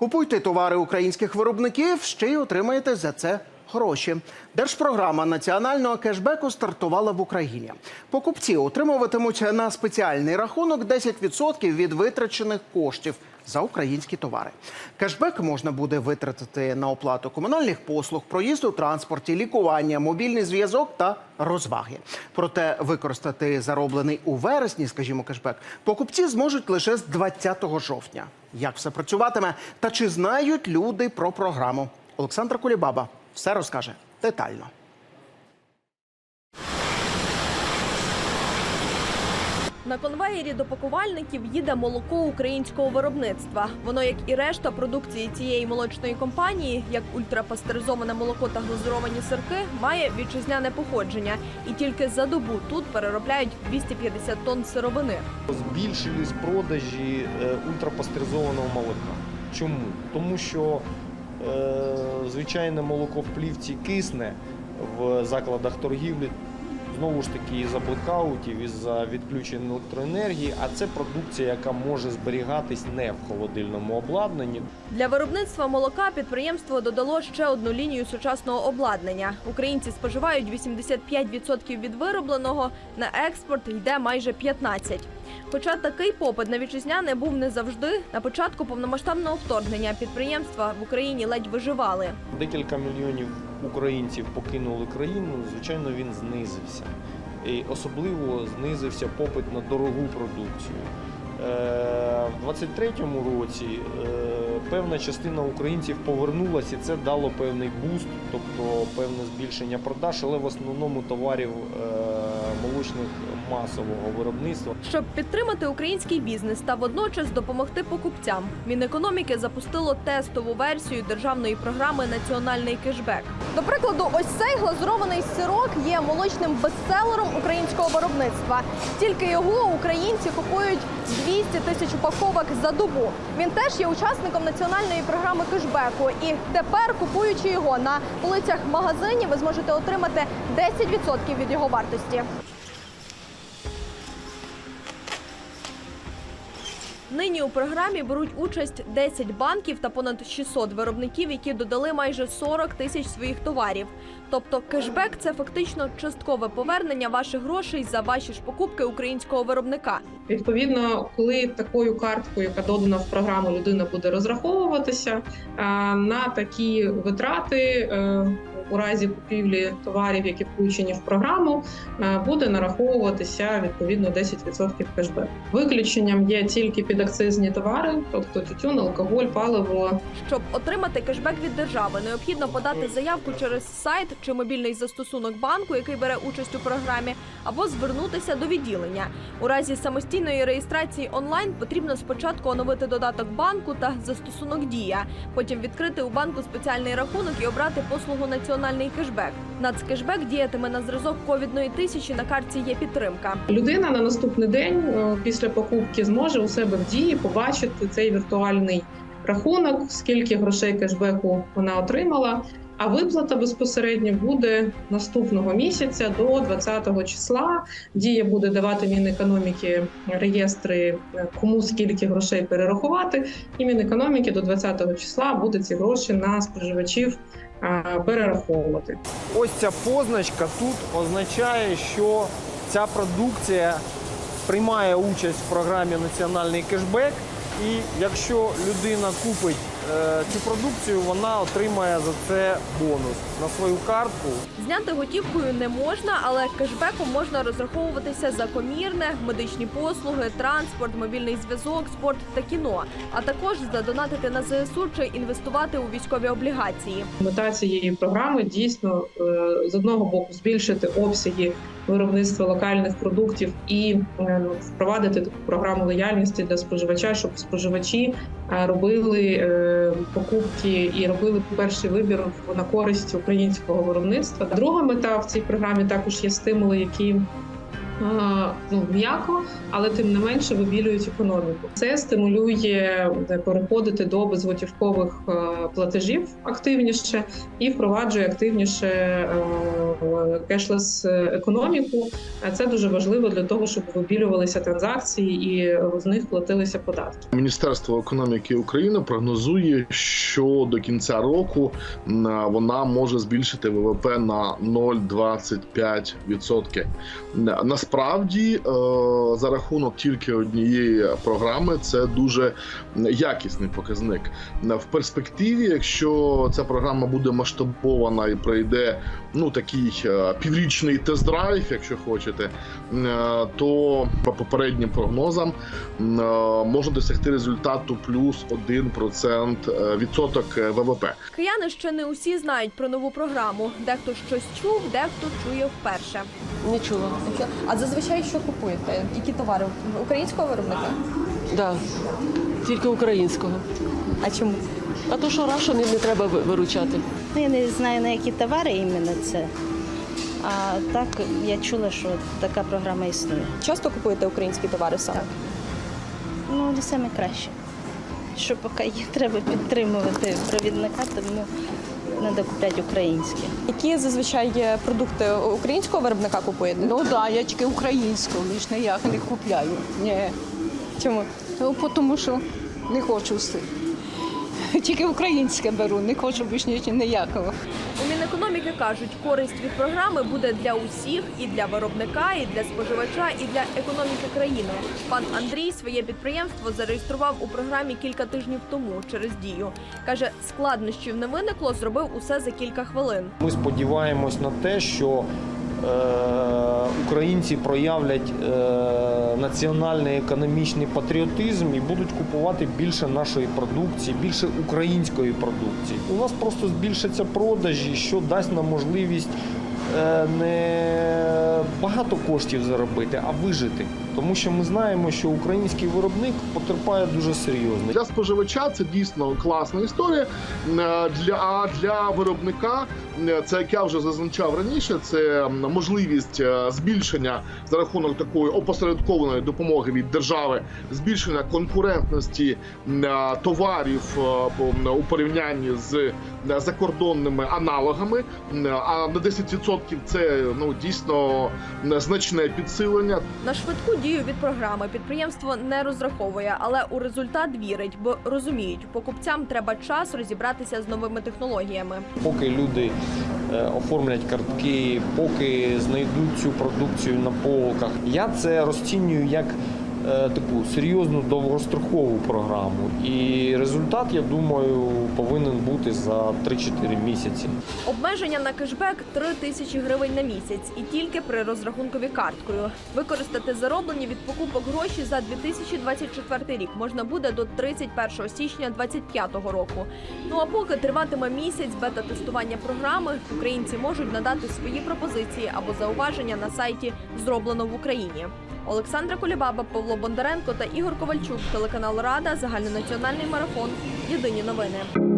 Купуйте товари українських виробників, ще й отримаєте за це гроші. Держпрограма національного кешбеку стартувала в Україні. Покупці отримуватимуть на спеціальний рахунок 10% від витрачених коштів за українські товари. Кешбек можна буде витратити на оплату комунальних послуг, проїзд у транспорті, лікування, мобільний зв'язок та розваги. Проте використати зароблений у вересні, скажімо, кешбек, покупці зможуть лише з 20 жовтня. Як все працюватиме та чи знають люди про програму? Олександр Кулібаба все розкаже детально. На конвеєрі до пакувальників їде молоко українського виробництва. Воно, як і решта продукції цієї молочної компанії, як ультрапастеризоване молоко та глазуровані сирки, має вітчизняне походження. І тільки за добу тут переробляють 250 тонн сировини. збільшились продажі е, ультрапастеризованого молока. Чому? Тому що е, звичайне молоко в плівці кисне в закладах торгівлі. Знову ж таки, із-за блекаутів, із-за відключень електроенергії, а це продукція, яка може зберігатись не в холодильному обладнанні. Для виробництва молока підприємство додало ще одну лінію сучасного обладнання. Українці споживають 85% від виробленого, на експорт йде майже 15%. Хоча такий попит на вітчизняне був не завжди. На початку повномасштабного вторгнення підприємства в Україні ледь виживали. Декілька мільйонів українців покинули країну. Звичайно, він знизився. І особливо знизився попит на дорогу продукцію. Е, В 23-му році е, певна частина українців повернулася, і це дало певний буст, тобто певне збільшення продаж, але в основному товарів е, молочних масового виробництва. Щоб підтримати український бізнес та водночас допомогти покупцям, Мінекономіки запустило тестову версію державної програми Національний кешбек. До прикладу, ось цей глазурований сирок є молочним бестселером українського виробництва. Тільки його українці купують 200 тисяч упаковок за добу. Він теж є учасником національної програми кешбеку. І тепер, купуючи його на полицях магазинів, ви зможете отримати 10% від його вартості. Нині у програмі беруть участь 10 банків та понад 600 виробників, які додали майже 40 тисяч своїх товарів. Тобто кешбек це фактично часткове повернення ваших грошей за ваші ж покупки українського виробника. Відповідно, коли такою карткою, яка додана в програму, людина буде розраховуватися е, на такі витрати е, у разі купівлі товарів, які включені в програму, е, буде нараховуватися відповідно 10% кешбек. Виключенням є тільки підакцизні товари, тобто тютюн, алкоголь, паливо, Щоб отримати кешбек від держави, необхідно подати заявку через сайт чи мобільний застосунок банку, який бере участь у програмі, або звернутися до відділення. У разі самостійної реєстрації онлайн потрібно спочатку оновити додаток банку та застосунок Дія, потім відкрити у банку спеціальний рахунок і обрати послугу Національний кешбек. Нацкешбек діятиме на зразок ковідної тисячі. На картці є підтримка. Людина на наступний день е, після покупки зможе у себе в дії побачити цей віртуальний рахунок, скільки грошей кешбеку вона отримала. А виплата безпосередньо буде наступного місяця до 20-го числа. Дія буде давати Мінекономіки реєстри, е, кому скільки грошей перерахувати, і Мінекономіки до 20-го числа буде ці гроші на споживачів е, перераховувати. Ось ця позначка тут означає, що ця продукція приймає участь в програмі Національний кешбек. І якщо людина купить цю продукцію, вона отримає за це бонус на свою картку. Зняти готівкою не можна, але кешбеком можна розраховуватися за комірне, медичні послуги, транспорт, мобільний зв'язок, спорт та кіно, а також задонатити на ЗСУ чи інвестувати у військові облігації. Мета цієї програми дійсно е, з одного боку збільшити обсяги виробництва локальних продуктів і е, впровадити таку програму лояльності для споживача, щоб споживачі е, робили е, покупки і робили перший вибір на користь українського виробництва. Друга мета в цій програмі також є стимули, які ну м'яко, але тим не менше вибілюють економіку. Це стимулює переходити до безготівкових платежів активніше і впроваджує активніше кешлес економіку. Це дуже важливо для того, щоб вибілювалися транзакції і з них платилися податки. Міністерство економіки України прогнозує, що до кінця року вона може збільшити ВВП на 0,25%. Насправді, е, за рахунок тільки однієї програми, це дуже якісний показник. В перспективі, якщо ця програма буде масштабована і пройде ну такий е, піврічний тест-драйв, якщо хочете, е, то по попереднім прогнозам е, можна досягти результату плюс 1% е, відсоток ВВП. Кияни ще не усі знають про нову програму. Дехто щось чув, дехто чує вперше. Не чула. А зазвичай що купуєте? Які товари українського виробника? Да. Тільки українського. А чому? А то що рашу не, не треба виручати. Ну, Я не знаю на які товари іменно це. А так я чула, що така програма існує. Часто купуєте українські товари саме? Ну, не саме краще. Що поки є, треба підтримувати провідника, тому треба купляти українське. Які зазвичай є продукти українського виробника купуєте? Ну так, да, я тільки українську, лиш ніяк не купляю. Ні. Чому? Ну, тому що не хочу все. Тільки українське беру, не хочу більш ні- ніякого. У Мінекономіки кажуть, користь від програми буде для усіх і для виробника, і для споживача, і для економіки країни. Пан Андрій своє підприємство зареєстрував у програмі кілька тижнів тому через дію. каже, складнощів не виникло, зробив усе за кілька хвилин. Ми сподіваємось на те, що українці проявлять е, національний економічний патріотизм і будуть купувати більше нашої продукції, більше української продукції. У нас просто збільшаться продажі, що дасть нам можливість е, не багато коштів заробити, а вижити. Тому що ми знаємо, що український виробник потерпає дуже серйозно. Для споживача це дійсно класна історія. Е, Для а для виробника е, це як я вже зазначав раніше. Це можливість е, збільшення за рахунок такої опосередкованої допомоги від держави, збільшення конкурентності товарів у порівнянні з закордонними аналогами. А на 10% це ну дійсно значне підсилення. На швидку дію від програми підприємство не розраховує, але у результат вірить, бо розуміють, покупцям треба час розібратися з новими технологіями. Поки люди е, оформлять картки, поки знайдуть цю продукцію на полках, я це розцінюю як таку серйозну довгострокову програму. І результат, я думаю, повинен бути за 3-4 місяці. Обмеження на кешбек 3 тисячі гривень на місяць і тільки при розрахункові карткою. Використати зароблені від покупок гроші за 2024 рік можна буде до 31 січня 2025 року. Ну а поки триватиме місяць бета-тестування програми, українці можуть надати свої пропозиції або зауваження на сайті Зроблено в Україні. Олександра Кулібаба, Павло Бондаренко та Ігор Ковальчук. Телеканал Рада, загальнонаціональний марафон. Єдині новини.